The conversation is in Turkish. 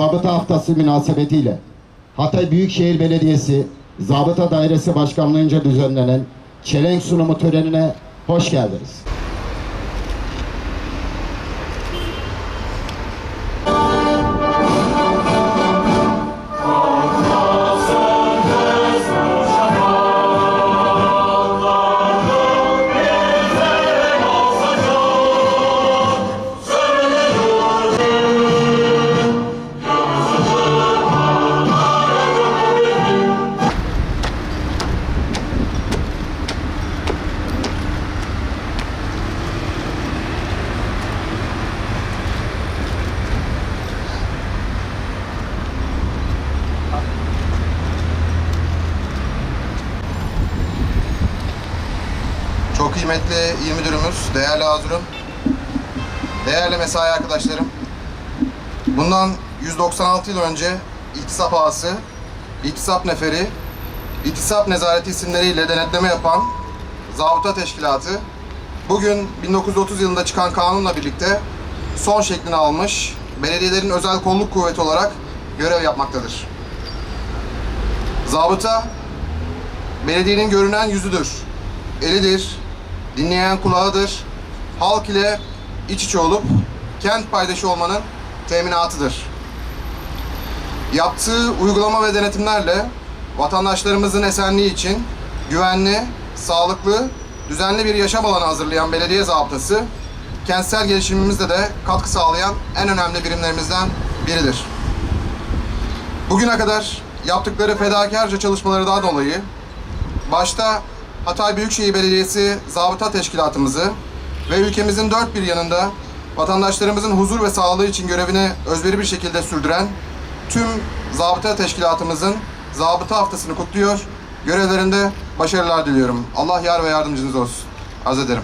Zabıta Haftası münasebetiyle Hatay Büyükşehir Belediyesi Zabıta Dairesi Başkanlığı'nca düzenlenen çelenk sunumu törenine hoş geldiniz. Çok kıymetli il müdürümüz, değerli Azurum, değerli mesai arkadaşlarım. Bundan 196 yıl önce İhtisap Ağası, İhtisap Neferi, İhtisap Nezareti isimleriyle denetleme yapan Zabıta Teşkilatı, bugün 1930 yılında çıkan kanunla birlikte son şeklini almış, belediyelerin özel kolluk kuvveti olarak görev yapmaktadır. Zabıta, belediyenin görünen yüzüdür, elidir, dinleyen kulağıdır, halk ile iç içe olup kent paydaşı olmanın teminatıdır. Yaptığı uygulama ve denetimlerle vatandaşlarımızın esenliği için güvenli, sağlıklı, düzenli bir yaşam alanı hazırlayan belediye zabıtası, kentsel gelişimimizde de katkı sağlayan en önemli birimlerimizden biridir. Bugüne kadar yaptıkları fedakarca çalışmalardan dolayı başta Hatay Büyükşehir Belediyesi Zabıta Teşkilatımızı ve ülkemizin dört bir yanında vatandaşlarımızın huzur ve sağlığı için görevini özveri bir şekilde sürdüren tüm zabıta teşkilatımızın zabıta haftasını kutluyor. Görevlerinde başarılar diliyorum. Allah yar ve yardımcınız olsun. Arz ederim.